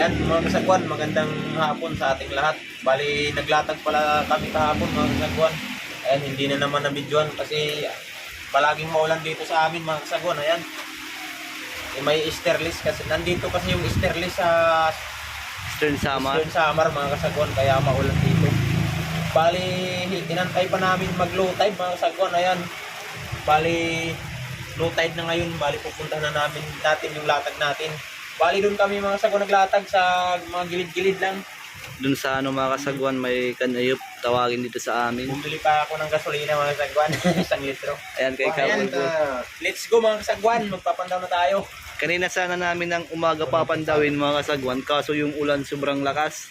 Ayan mga kasagwan, magandang hapon sa ating lahat. Bali, naglatag pala kami kahapon mga kasagwan. Ayan, hindi na naman nabidyoan kasi palaging maulan dito sa amin mga kasagwan. Ayan. Eh, may sterlis kasi nandito kasi yung sterlis sa Stern Samar. Eastern Samar mga kasagwan kaya maulan dito. Bali, inantay pa namin mag low tide mga kasagwan. Ayan. Bali, low tide na ngayon. Bali, pupunta na namin natin yung latag natin. Bali, doon kami mga kasagwan naglatag sa mga gilid-gilid lang. Dun sa ano mga kasagwan may kanayop tawagin dito sa amin. Bumili pa ako ng gasolina mga kasagwan. Isang litro. Ayan kay Ayan, Kabulbul. ah, let's go mga kasagwan. Magpapandaw na tayo. Kanina sana namin ng umaga papandawin mga kasagwan kaso yung ulan sobrang lakas.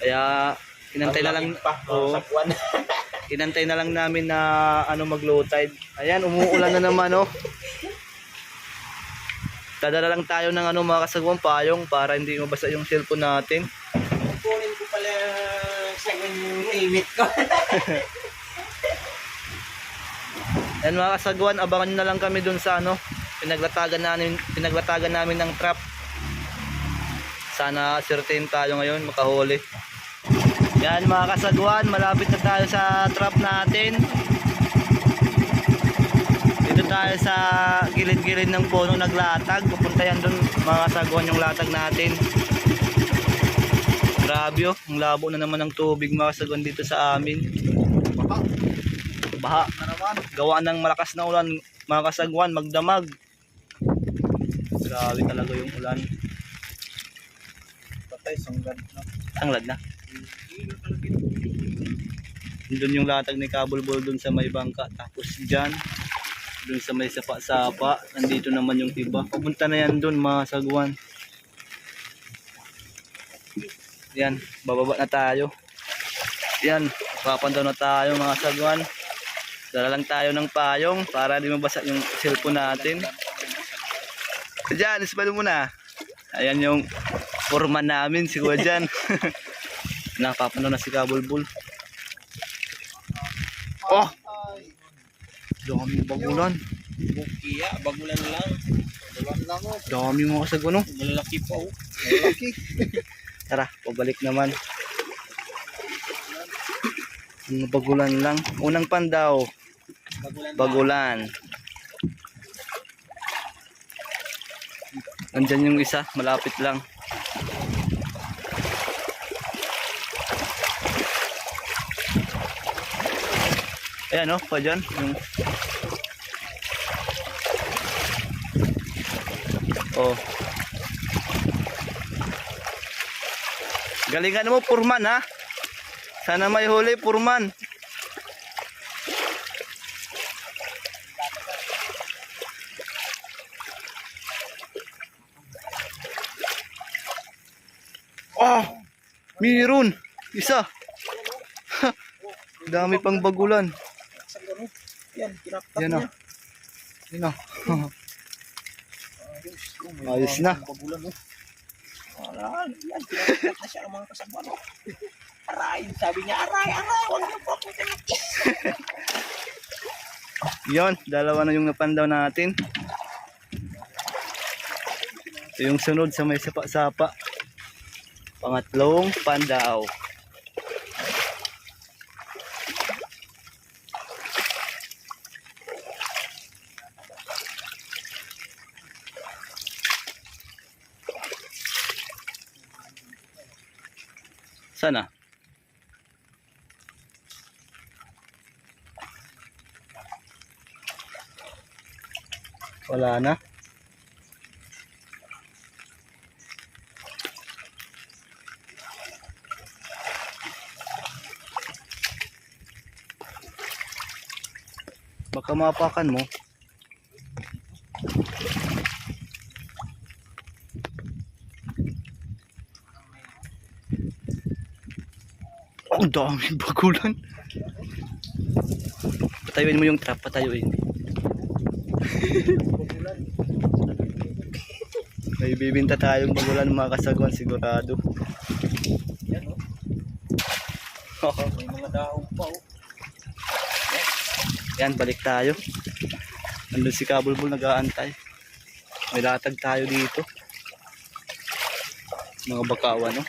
Kaya inantay na lang pa kasagwan. inantay na lang namin na ano mag low tide. Ayan umuulan na naman oh. Dadala lang tayo ng ano mga kasagwan payong para hindi mabasa yung cellphone natin. Kunin ko pala sagwan yung limit ko. Yan mga kasagwan, abangan nyo na lang kami dun sa ano, pinaglatagan namin, pinaglatagan namin ng trap. Sana certain tayo ngayon makahuli. Yan mga kasagwan, malapit na tayo sa trap natin. Tayo sa gilid-gilid ng puno naglatag. Pupunta yan dun mga kasagwan yung latag natin. Grabe oh, ang labo na naman ng tubig mga kasagwan dito sa amin. Baha gawa ng malakas na ulan mga kasagwan magdamag grabe talaga yung ulan Patay, sanggad na. tanglad na doon yung latag ni Kabulbol dun sa may bangka tapos dyan dun sa may sapa-sapa nandito naman yung iba papunta na yan dun mga sagwan. Yan bababa na tayo. Yan papandaw na tayo mga sagwan. Dala lang tayo ng payong para di mabasa yung cellphone natin. Dyan isbalo muna. Ayan yung foreman namin si Kuya dyan napapano na si Kabulbul dami bagulan Bukiya, bagulan lang. Bagulan lang oh. dami mga kasagwan oh. Malalaki pa oh. Malaki. Tara, pabalik naman. Mga bagulan lang. Unang pandaw, Bagulan bagulan. Nandyan yung isa, malapit lang. Ayan o, pa dyan. Yung... Oh. Galingan mo, Purman ha. Sana may huli, Purman. Ah! Meron! Isa! Dami pang bagulan. Yan, kinaktak Yan o. niya. Yan o. Ayos na. Bagulan oh. Wala, yan, kinaktak na siya ang mga kasabano. Aray, sabi niya, aray, aray, huwag niyo po akong. Yon, dalawa na yung napandaw natin. Ito yung sunod sa may sapa-sapa. Pangatlong pandaw. Sana? Wala na. Baka mapakan mo. Ang daming bagulan. Patayuin mo yung trap, patayuin. May bibinta tayong bagulan mga kasagwan sigurado. Yan oh, may mga daong pa oh. Yan, balik tayo. Nandun si Kabulbul nag-aantay. May latag tayo dito. Mga bakawan, no?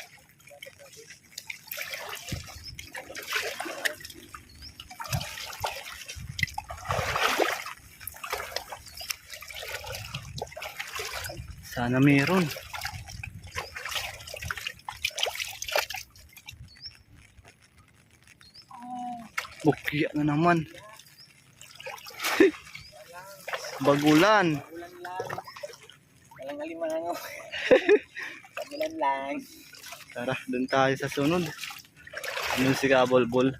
Sana meron. Bukya na naman. Bagulan. Bagulan lang. Walang alimango. Bagulan lang. Tara, doon tayo sa sunod. Ano si Kabolbol?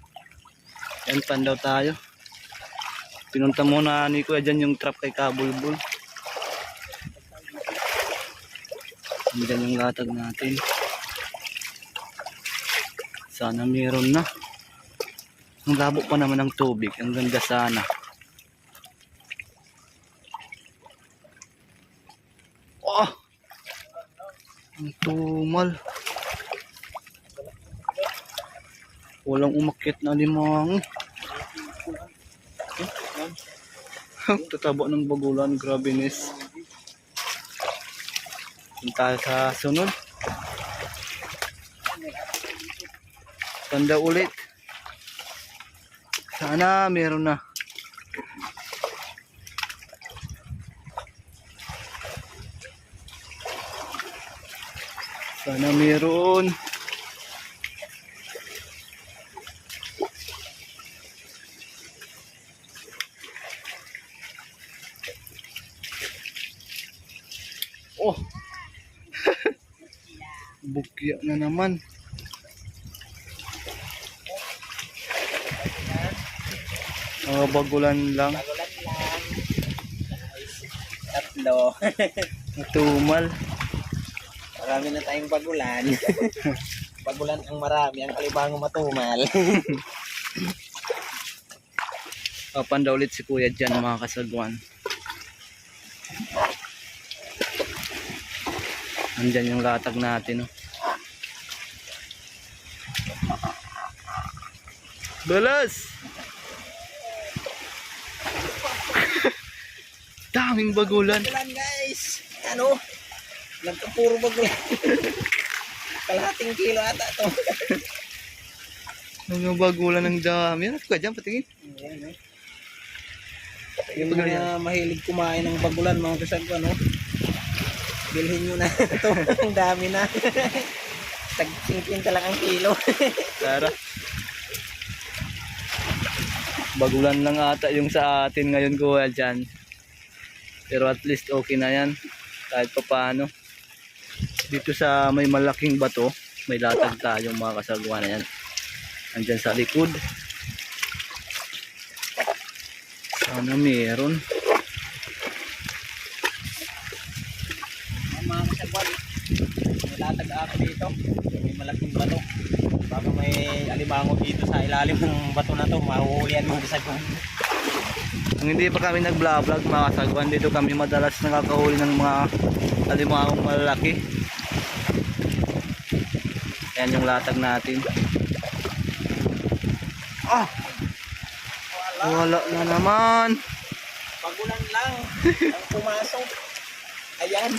Yan pan daw tayo. Pinunta muna ni Kuya dyan yung trap kay Kabolbol. Diyan yung latag natin. Sana meron na. Ang labo pa naman ng tubig. Ang ganda sana. Oh! Ang tumal. Walang umakyat na limang. Tataba ng bagulan. Grabe nis. Punta sa sunod. Tanda ulit. Sana meron na. Sana meron. Oh. Bukya na naman. Mga bagulan lang. Bagulan lang. Tatlo. Natumal. Marami na tayong bagulan. bagulan ang marami, ang alibango matumal. Papanda ulit si kuya dyan mga kasagwan. Andyan yung latag natin. Oh. Balas! Daming bagulan. bagulan guys! Ano? Nagkapuro bagulan. Kalahating kilo ata to. Mga bagulan ng dami. Ano ka dyan? Patingin. Ayan, eh. Yung mga mahilig kumain ng bagulan mga kasagwa, no? Bilhin nyo na ito. Ang dami na. Tag 50 lang ang kilo. Tara. Bagulan lang ata yung sa atin ngayon kuya dyan. Pero at least okay na yan. Kahit pa paano. Dito sa may malaking bato, may latag tayong mga kasagwa na yan. Andyan sa likod. Sana meron. Mga kasagwa, may latag ako dito. May malaking bato. Baka may alimango dito sa ilalim ng bato na to. Mahuhulihan mga kasagwa. Kung hindi pa kami nag-vlog mga kasagwan, dito kami madalas nakakahuli ng mga alimahong malalaki. Yan yung latag natin. Ah! Wala na naman. Bagulan lang. Ang pumasok. Ayan.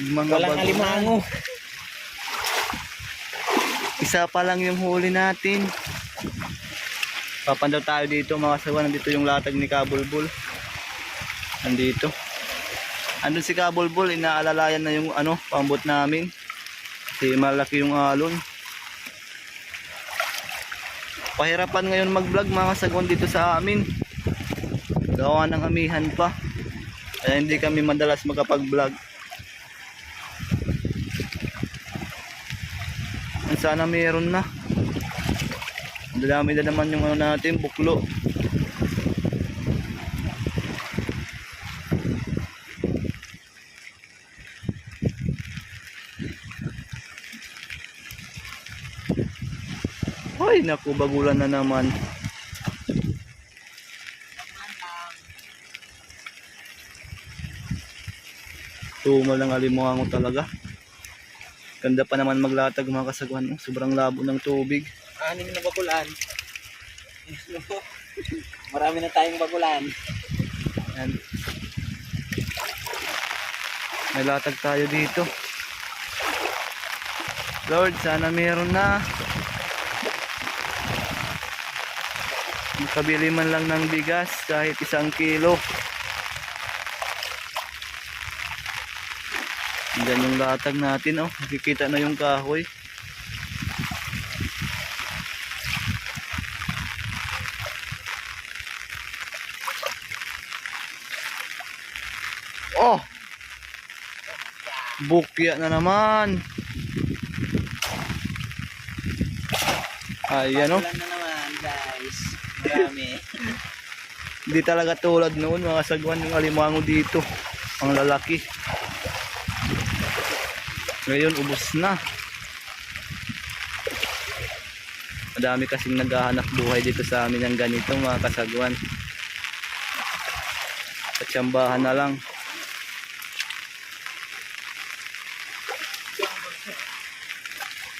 Mga Walang alimango. Isa pa lang yung huli natin. Papandaw tayo dito mga kasagwan. Nandito yung latag ni Kabulbul. Nandito. Andun si Kabulbul. Inaalalayan na yung ano, pambot namin. Kasi malaki yung alon. Pahirapan ngayon mag-vlog mga kasagwan dito sa amin. Gawa ng amihan pa. Kaya hindi kami madalas makapag-vlog. Sana meron na. Ang dami na naman yung ano natin, buklo. Ay, naku, bagulan na naman. Tumal ng alimango talaga. Ganda pa naman maglatag mga kasagwan. oh. Sobrang labo ng tubig. Anim na bagulan. Marami na tayong bagulan. Yan. May latag tayo dito. Lord, sana meron na. Makabili man lang ng bigas kahit isang kilo. Diyan yung latag natin, oh. Nakikita na yung kahoy. Oh! Bukya na naman. Ayan, oh. Wala na naman guys. Marami. Hindi talaga tulad noon mga sagwan yung alimango dito. Ang lalaki. Ngayon ubos na. Madami kasing naghahanap buhay dito sa amin ng ganito mga kasagwan. Katsambahan na lang.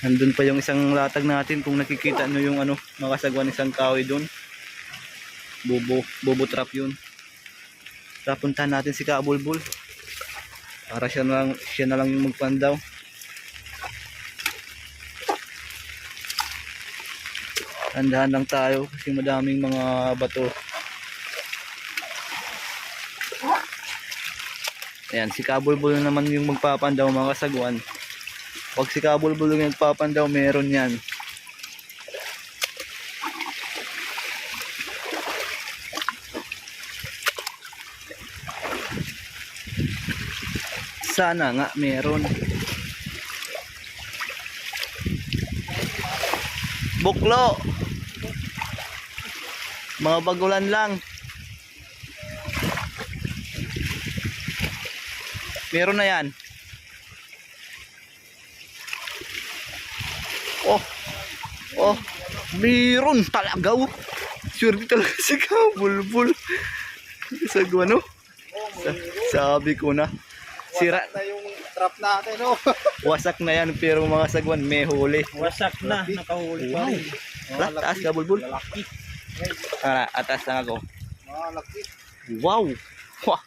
Nandun pa yung isang latag natin kung nakikita nyo yung ano, mga kasagwan isang kahoy doon. Bobo, bobo trap yun. Tara, puntahan natin si Kabulbul. Para siya na lang, siya na lang yung magpandaw. Tandahan lang tayo kasi madaming mga bato. Ayan, si Kabulbul na naman yung magpapandaw mga kasagwan. Pag si Kabulbul yung magpapandaw, meron yan. Sana nga meron. Buklo. Mga bagulan lang. Meron na yan. Oh. Oh. Meron talaga. oh. Sure talaga si Kabulbul. Sa ano? Sa- sabi ko na. Sira. na yung trap natin oh. Wasak na yan pero mga sagwan may huli. Wasak na. Nakahuli pa rin. Wala, taas ka bulbul. Lalaki. Tara, atas lang ako. Malaki. Wow! Wah!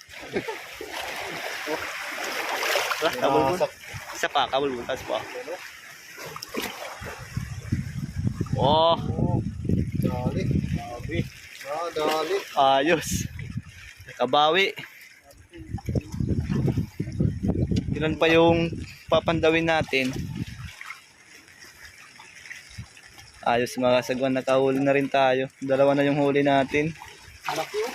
Wala, kabulbul. Isa pa, kabulbul. Taas pa. Oh, Dali. Dali. Ah, dali. ayos. Kabawi. Ilan pa yung papandawin natin? Ayos mga sagwan, nakahuli na rin tayo. Dalawa na yung huli natin. Malaki oh.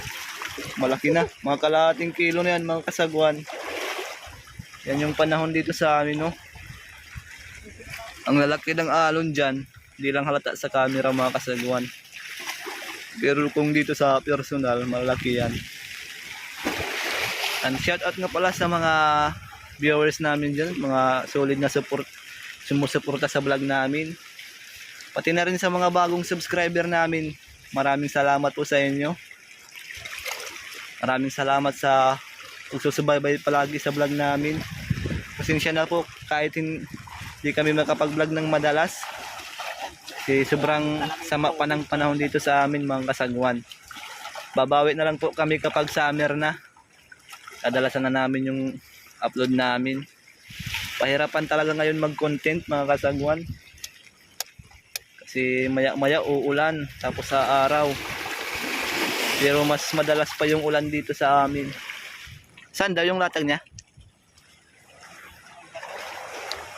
Malaki na. Mga kalahating kilo na yan, mga kasagwan. Yan yung panahon dito sa amin, no? Ang lalaki ng alon dyan, hindi lang halata sa camera, mga kasagwan. Pero kung dito sa personal, malaki yan. And shout out nga pala sa mga viewers namin dyan, mga solid na support, sumusuporta sa vlog namin. Pati na rin sa mga bagong subscriber namin, maraming salamat po sa inyo. Maraming salamat sa pagsusubaybay palagi sa vlog namin. Pasensya na po kahit hindi kami makapag-vlog ng madalas. Kasi sobrang sama pa ng panahon dito sa amin mga kasagwan. Babawi na lang po kami kapag summer na. Kadalasan na namin yung upload namin. Pahirapan talaga ngayon mag-content mga kasagwan. Kasi maya-maya uulan tapos sa araw. Pero mas madalas pa yung ulan dito sa amin. Saan daw yung latag niya?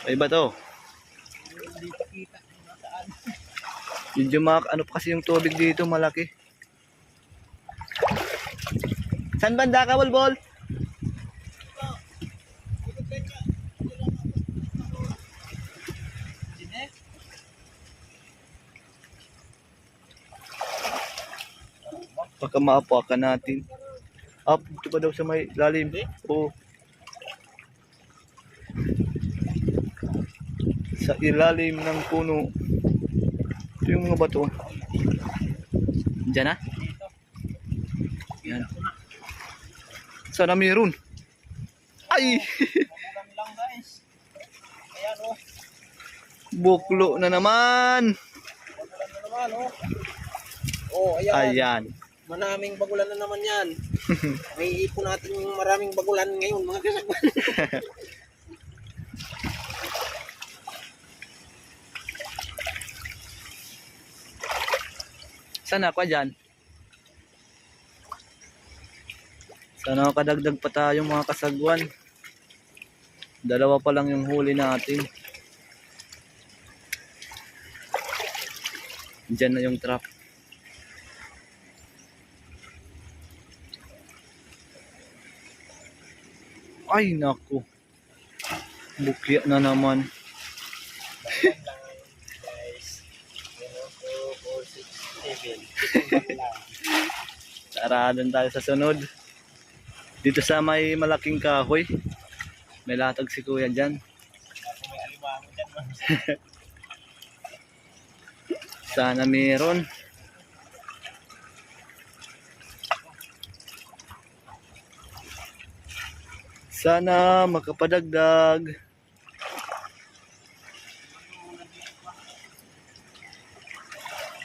Ay ba to? Medyo mak ano pa kasi yung tubig dito malaki. Saan banda ka, Bolbol? Baka maapakan natin. Up, dito pa daw sa may lalim. Oo. Sa ilalim ng puno. Ito yung mga bato. Diyan na? Yan. Sana meron. Ay! Oh. Buklo na naman! Bagulan na naman oh. Oh, ayan. Ayan. Maraming bagulan na naman yan. May ipo natin yung maraming bagulan ngayon mga kasagwan. Sana ako dyan. Sana kadagdag pa tayo mga kasagwan. Dalawa pa lang yung huli natin. Diyan na yung trap. Ay naku. Bukya na naman. guys. 1, 2, 4, 6, 7. lang. Tara doon tayo sa sunod. Dito sa may malaking kahoy. May latag si kuya dyan. Sana meron. Sana makapadagdag.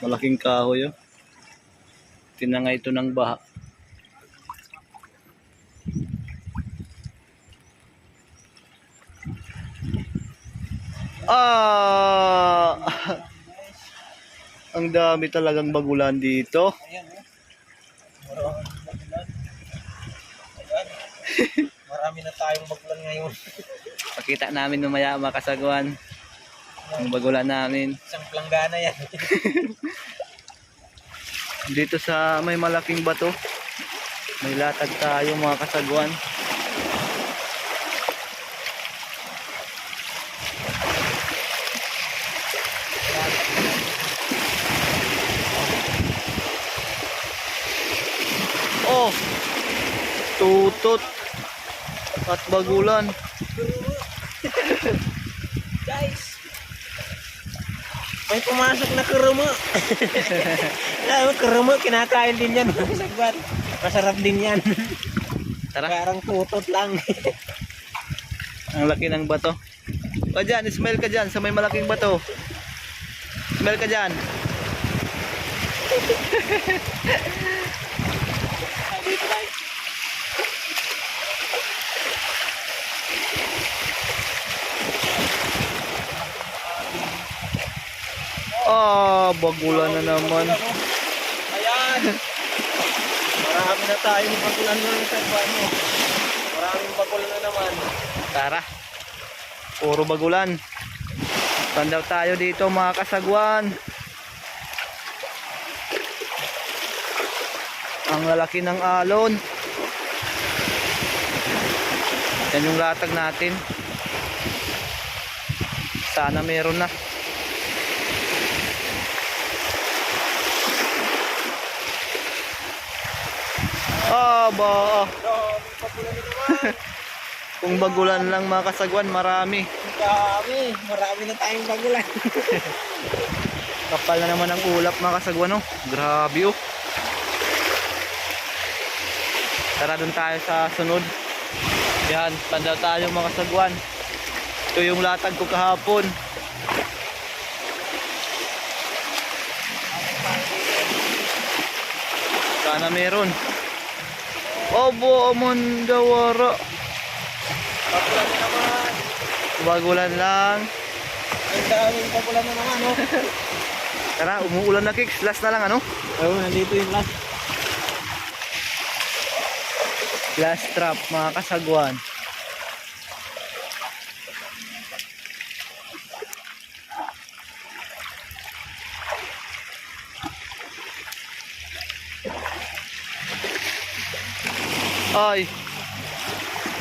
Malaking kahoy oh. Tinangay ito ng baha. Ah! Ang dami talagang bagulan dito. Ayan, oh. Maraming bagulan. Ayan. Marami na tayong bagulan ngayon. Pakita namin mamaya mga kasagwan. Ang bagulan namin. Isang planggana yan. Dito sa may malaking bato. May latag tayo mga kasagwan. Oh! Tutot! At bagulan. Guys! May pumasok na kuruma. Alam kuruma, kinakain din yan. Sagwan. Masarap din yan. Tara. Parang tutot lang. Ang laki ng bato. O dyan, smell ka dyan sa may malaking bato. Smell ka dyan. Ah, bagulan na naman. Ayan. Marami na tayong bagulan ng sagwan mo. Maraming bagulan na naman. Tara. Puro bagulan. Tandaw tayo dito mga kasagwan. Ang lalaki ng alon. Yan yung latag natin. Sana meron na. Aba, kung bagulan lang mga kasagwan, marami. Dami. Marami na tayong bagulan. Kapal na naman ang ulap mga kasagwan oh. Grabe oh. Tara dun tayo sa sunod. Yan, tanda tayo mga kasagwan. Ito yung latag ko kahapon. Sana meron. Obo. Bagulan na naman. Bagulan lang. Ang daming bagulan na naman, oh. Tara, umuulan na kicks. Last na lang ano? Oo, nandito yung last. Last trap mga kasagwan. Ay.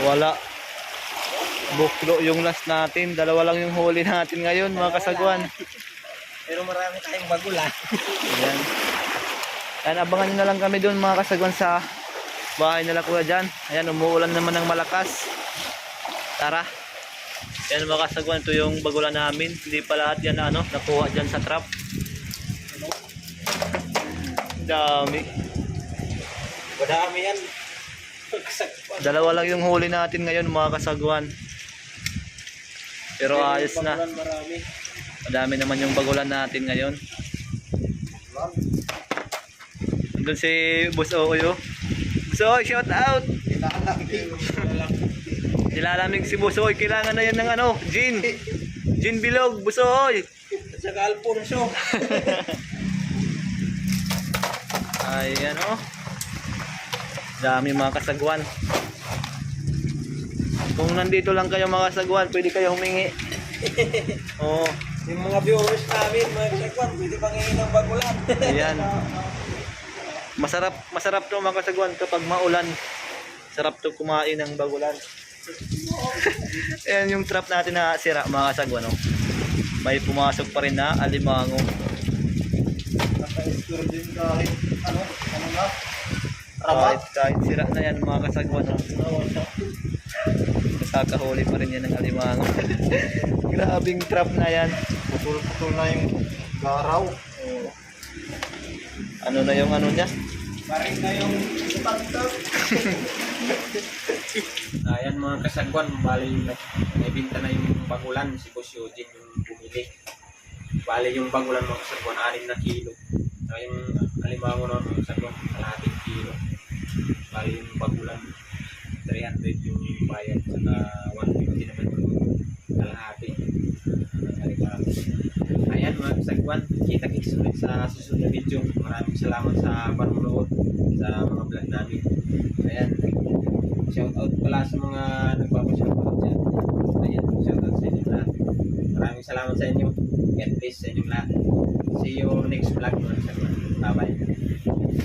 Wala. Buklo yung last natin. Dalawa lang yung huli natin ngayon mga kasagwan. Pero marami tayong bagulan. Ayan. Ayan, abangan nyo na lang kami doon mga kasagwan sa bahay nila kuya dyan. Ayan, umuulan naman ng malakas. Tara. Ayan mga kasagwan, ito yung bagulan namin. Hindi pa lahat yan na ano, nakuha dyan sa trap. Dami. Madami yan. Dalawa lang yung huli natin ngayon mga kasagwan. Pero ayos na. Madami naman yung bagulan natin ngayon. Andun si Boss Oy. Boss Oy, shout out! Nilalamig si Boss Oy. Kailangan na yan ng ano, gin. Gin bilog, Boss Oy. At saka Alfonso. Ayan oh. Dami mga kasagwan. Kung nandito lang kayo mga kasagwan, pwede kayo humingi. oh, Yung mga viewers namin, mga kasagwan, pwede bang hingin ng bagulan? ayan. Masarap, masarap to mga kasagwan kapag maulan. Sarap to kumain ng bagulan. ayan yung trap natin na sira mga kasagwan. Oh. May pumasok pa rin na alimango. Naka-store din kahit, ano, ano na? Kahit, kahit sira na yan mga kasagwan. Oh. Nakakahuli pa rin yan ng alimango. Grabing trap na yan. Putol-putol na yung garaw. Oh. Ano na yung ano niya? Paring na yung pantag. Ayan mga kasagwan, bali naibinta na yung bagulan, si Boss Eugene yung bumili. Bali yung bagulan mga kasagwan, 6 na kilo. Saka yung alimango na mga kasagwan, kalahating kilo. Bali yung bagulan, 300 yung bayad, saka 150 naman yung kalahati. Ayan mga kasagwan, kita-kits ulit sa susunod na video. Maraming salamat sa panonood sa mga vlog namin. Ayan, shout out pala sa mga nagpapashoutout dyan. Ayan, shout out sa inyo lahat. Maraming salamat sa inyo. God bless sa inyong lahat. See you next vlog mga kasagwan. Bye-bye.